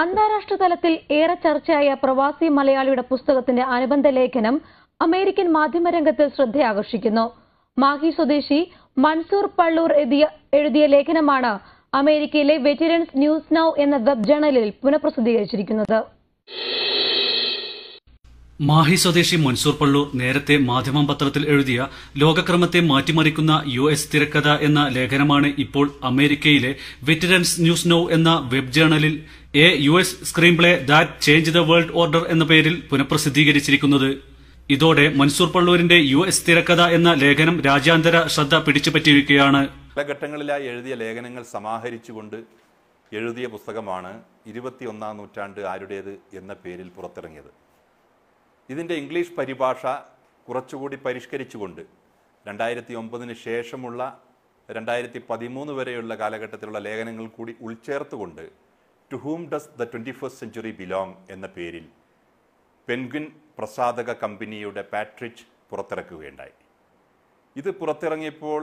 അന്താരാഷ്ട്ര തലത്തിൽ ഏറെ ചർച്ചയായ പ്രവാസി മലയാളിയുടെ പുസ്തകത്തിന്റെ അനുബന്ധ ലേഖനം അമേരിക്കൻ മാധ്യമരംഗത്ത് ശ്രദ്ധയാകർഷിക്കുന്നു. മാഹി സ്വദേശി മൻസൂർ പള്ളൂർ എഴുതിയ ലേഖനമാണ് അമേരിക്കയിലെ വെറ്ററൻസ് ന്യൂസ് നൌ എന്ന വെബ് ജേണലിൽ പുനഃപ്രസിദ്ധീകരിച്ചിരിക്കുന്നത്. മാഹി സ്വദേശി മൻസൂർ പള്ളൂർ നേരത്തെ മാധ്യമം പത്രത്തിൽ എഴുതിയ ലോകക്രമത്തെ മാറ്റിമറിക്കുന്ന യു എസ് തിരക്കഥ എന്ന ലേഖനമാണ് ഇപ്പോൾ അമേരിക്കയിലെ വെറ്ററൻസ് ന്യൂസ് നോ എന്ന web ജേണലിൽ a U S screenplay that change the world order എന്ന പേരിൽ പുനഃപ്രസിദ്ധീകരിച്ചിരിക്കുന്നത്. ഇതോടെ മൻസൂർ പള്ളൂരിന്റെ യു എസ് തിരക്കഥ എന്ന ലേഖനം രാജ്യാന്തര ശ്രദ്ധ പിടിച്ചുപറ്റിയിരിക്കുകയാണ്. പല ഘട്ടങ്ങളിലായി എഴുതിയ ലേഖനങ്ങൾ സമാഹരിച്ചുകൊണ്ട് എഴുതിയ പുസ്തകമാണ് ഇരുപത്തിയൊന്നാം നൂറ്റാണ്ട് ആരുടേത് എന്ന പേരിൽ പുറത്തിറങ്ങിയത്. ഇതിന്റെ ഇംഗ്ലീഷ് പരിഭാഷ കുറച്ചുകൂടി പരിഷ്കരിച്ചുകൊണ്ട് രണ്ടായിരത്തി ഒമ്പതിന് ശേഷമുള്ള രണ്ടായിരത്തി പതിമൂന്ന് വരെയുള്ള കാലഘട്ടത്തിലുള്ള ലേഖനങ്ങൾ കൂടി ഉൾച്ചേർത്തുകൊണ്ട് to whom does the twenty first century belong എന്ന പേരിൽ പെൻഗ്വിൻ പ്രസാധക കമ്പനിയുടെ പാട്രിച്ച് പുറത്തിറക്കുകയുണ്ടായി. ഇത് പുറത്തിറങ്ങിയപ്പോൾ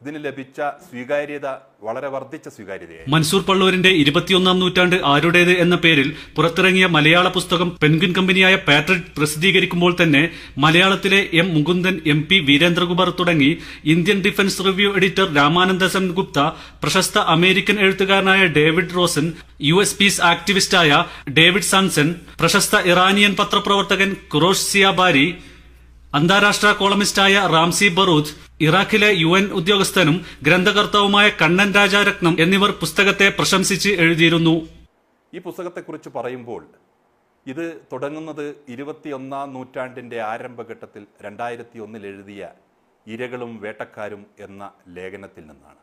ഇതിന് ലഭിച്ച സ്വീകാര്യത വളരെ വർദ്ധിച്ച സ്വീകാര്യതയായി. മൻസൂർ പള്ളൂരിന്റെ ഇരുപത്തിയൊന്നാം നൂറ്റാണ്ട് ആരുടേത് എന്ന പേരിൽ പുറത്തിറങ്ങിയ മലയാള പുസ്തകം പെൻഗ്വിൻ കമ്പനിയായ പാട്രിഡ് പ്രസിദ്ധീകരിക്കുമ്പോൾ തന്നെ മലയാളത്തിലെ M Mukundan M P Veerendrakumar തുടങ്ങി Indian defence review editor Ramananda Sengupta പ്രശസ്ത അമേരിക്കൻ എഴുത്തുകാരനായ David Rosen U S peace ആക്ടിവിസ്റ്റായ David സാൻസൺ പ്രശസ്ത ഇറാനിയൻ പത്രപ്രവർത്തകൻ കുറോഷ് സിയാബാരി അന്താരാഷ്ട്ര കോളമിസ്റ്റായ റാംസി ബറൂത്ത് ഇറാഖിലെ യു എൻ ഉദ്യോഗസ്ഥനും ഗ്രന്ഥകർത്താവുമായ കണ്ണൻ രാജാരത്നം എന്നിവർ പുസ്തകത്തെ പ്രശംസിച്ച് എഴുതിയിരുന്നു. ഈ പുസ്തകത്തെക്കുറിച്ച് പറയുമ്പോൾ ഇത് തുടങ്ങുന്നത് ഇരുപത്തിയൊന്നാം നൂറ്റാണ്ടിന്റെ ആരംഭഘട്ടത്തിൽ രണ്ടായിരത്തി ഒന്നിൽ എഴുതിയ ഇരകളും വേട്ടക്കാരും എന്ന ലേഖനത്തിൽ നിന്നാണ്.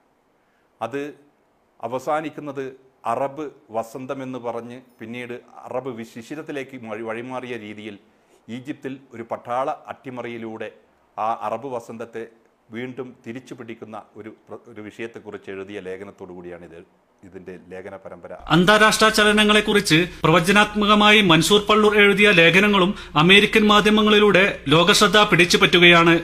അത് അവസാനിക്കുന്നത് അറബ് വസന്തം എന്ന് പറഞ്ഞ് പിന്നീട് അറബ് ശിശിരത്തിലേക്ക് വഴിമാറിയ രീതിയിൽ ഈജിപ്തിൽ ഒരു പട്ടാള അട്ടിമറിയിലൂടെ ആ അറബ് വസന്തത്തെ വീണ്ടും തിരിച്ചു പിടിക്കുന്ന ഒരു ഒരു വിഷയത്തെക്കുറിച്ച് എഴുതിയ ലേഖനത്തോടു കൂടിയാണ് ഇത് ഇതിന്റെ ലേഖന പരമ്പര. അന്താരാഷ്ട്ര ചലനങ്ങളെക്കുറിച്ച് പ്രവചനാത്മകമായി മൻസൂർ പള്ളൂർ എഴുതിയ ലേഖനങ്ങളും അമേരിക്കൻ മാധ്യമങ്ങളിലൂടെ ലോകശ്രദ്ധ പിടിച്ചുപറ്റുകയാണ്.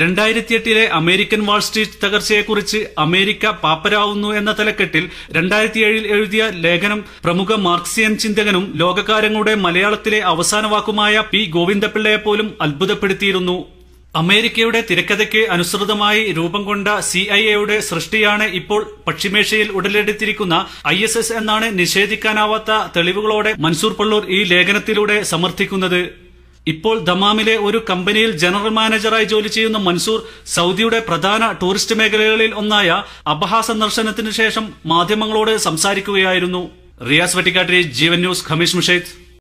രണ്ടായിരത്തി എട്ടിലെ അമേരിക്കൻ വാൾസ്ട്രീറ്റ് തകർച്ചയെക്കുറിച്ച് അമേരിക്ക പാപ്പരാവുന്നു എന്ന തലക്കെട്ടിൽ രണ്ടായിരത്തി ഏഴിൽ എഴുതിയ ലേഖനം പ്രമുഖ മാർക്സിയൻ ചിന്തകനും ലോകകാരങ്ങളുടെ മലയാളത്തിലെ അവസാന വാക്കുമായ പി ഗോവിന്ദപിള്ളയെ പോലും അത്ഭുതപ്പെടുത്തിയിരുന്നു. അമേരിക്കയുടെ തിരക്കഥയ്ക്ക് അനുസൃതമായി രൂപം കൊണ്ട സി ഐ എയുടെ സൃഷ്ടിയാണ് ഇപ്പോൾ പശ്ചിമേഷ്യയിൽ ഉടലെടുത്തിരിക്കുന്ന ഐ എസ് എസ് എന്നാണ് നിഷേധിക്കാനാവാത്ത തെളിവുകളോടെ മൻസൂർ പള്ളൂർ ഈ ലേഖനത്തിലൂടെ സമർത്ഥിക്കുന്നത്. ഇപ്പോൾ ദമാമിലെ ഒരു കമ്പനിയിൽ ജനറൽ മാനേജറായി ജോലി ചെയ്യുന്ന മൻസൂർ സൗദിയുടെ പ്രധാന ടൂറിസ്റ്റ് മേഖലകളിൽ ഒന്നായ അബഹ സന്ദർശനത്തിന് ശേഷം മാധ്യമങ്ങളോട് സംസാരിക്കുകയായിരുന്നു. Riyas Vattikkattiri Jeevan news Khamis Mushait.